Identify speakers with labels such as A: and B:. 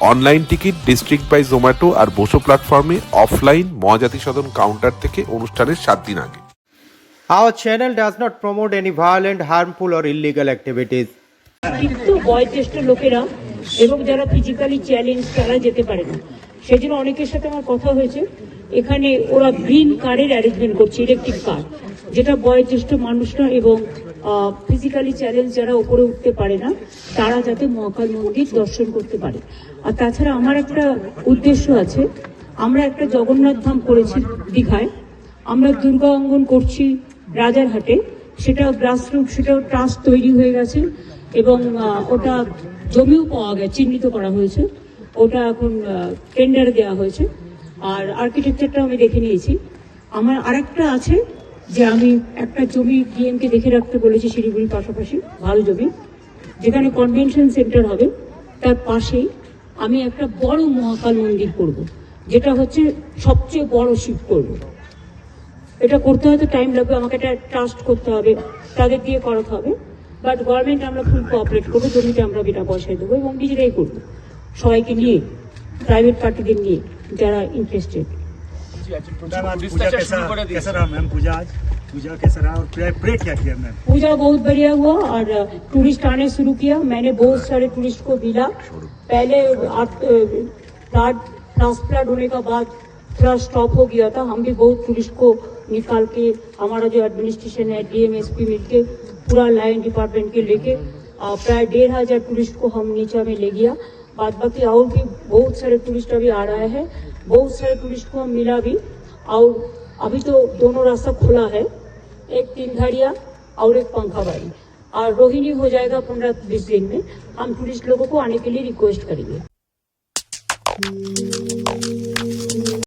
A: Online ticket District by Zomato আর বসো প্ল্যাটফর্মে offline Mahajati সদন counter থেকে অনুষ্ঠানের সাত দিন আগে।
B: Our channel does not promote any violent, harmful, or illegal activities.
C: কিন্তু বয়োজ্যেষ্ঠ লোকেরা এবং যারা ফিজিক্যালি চ্যালেঞ্জ তারা যেতে পারে না। সেই জন্য অনেকের সাথে আমার কথা হয়েছে। এখানে ওরা গ্রিন কারের অ্যারেঞ্জমেন্ট করছে ইলেকট্রিক কার যেটা বয়োজ্যেষ্ঠ মানুষরা এবং ফিজিক্যালি চ্যালেঞ্জ যারা ওপরে উঠতে পারে না, তারা যাতে মহাকাল মন্দির দর্শন করতে পারে। আর তাছাড়া আমার একটা উদ্দেশ্য আছে। আমরা একটা জগন্নাথ ধাম করেছি দীঘায়। আমরা দুর্গা অঙ্গন করছি রাজারহাটে সেটা গ্রাসরুট সেটাও ট্রাস্ট তৈরি হয়ে গেছে এবং ওটা জমিও পাওয়া গেছে, চিহ্নিত করা হয়েছে। ওটা এখন টেন্ডার দেওয়া হয়েছে। আর আর্কিটেকচারটা আমি দেখে নিয়েছি। আমার আরেকটা আছে যে আমি একটা জমি ডিএমকে দেখে রাখতে বলেছি শিলিগুড়ির পাশাপাশি, ভালো জমি, যেখানে কনভেনশন সেন্টার হবে, তার পাশেই আমি একটা বড় মহাকাল মন্দির করব। যেটা হচ্ছে সবচেয়ে বড় শিব করব। এটা করতে হয়তো টাইম লাগবে, আমাকে এটা ট্রাস্ট করতে হবে, তাদের দিয়ে করাতে হবে বাট গভর্নমেন্ট আমরা ফুল কোঅপারেট করব জমিটা আমরা বিনা পয়সায় দেবো এবং নিজেরাই করব সবাইকে নিয়ে প্রাইভেট পার্টিদের নিয়ে যারা ইন্টারেস্টেড
D: कैसा कैसा रहा मैम पूजा आज? पूजा कैसा रहा और प्रे प्रे क्या किया मैम?
C: पूजा बहुत बढ़िया हुआ और टूरिस्ट आने शुरू किया। मैंने बहुत सारे टूरिस्ट को मिला। पहले ट्रांसप्लांट होने का बाद थोड़ा स्टॉप हो गया था। हम भी बहुत टूरिस्ट को निकाल के हमारा जो एडमिनिस्ट्रेशन है डीएम एसपी मिलके पूरा लाइन डिपार्टमेंट के लेके प्राय डेढ़ हज़ार टूरिस्ट को हम नीचे में ले गया। बाद बाकी और भी बहुत सारे टूरिस्ट अभी आ रहे हैं। बहुत सारे टूरिस्ट को मिला भी। और अभी तो दोनों रास्ता खुला है। एक तीन धारिया और एक पंखा बाड़ी और रोहिणी हो जाएगा पंद्रह बीस दिन में। हम टूरिस्ट लोगों को आने के लिए रिक्वेस्ट करेंगे।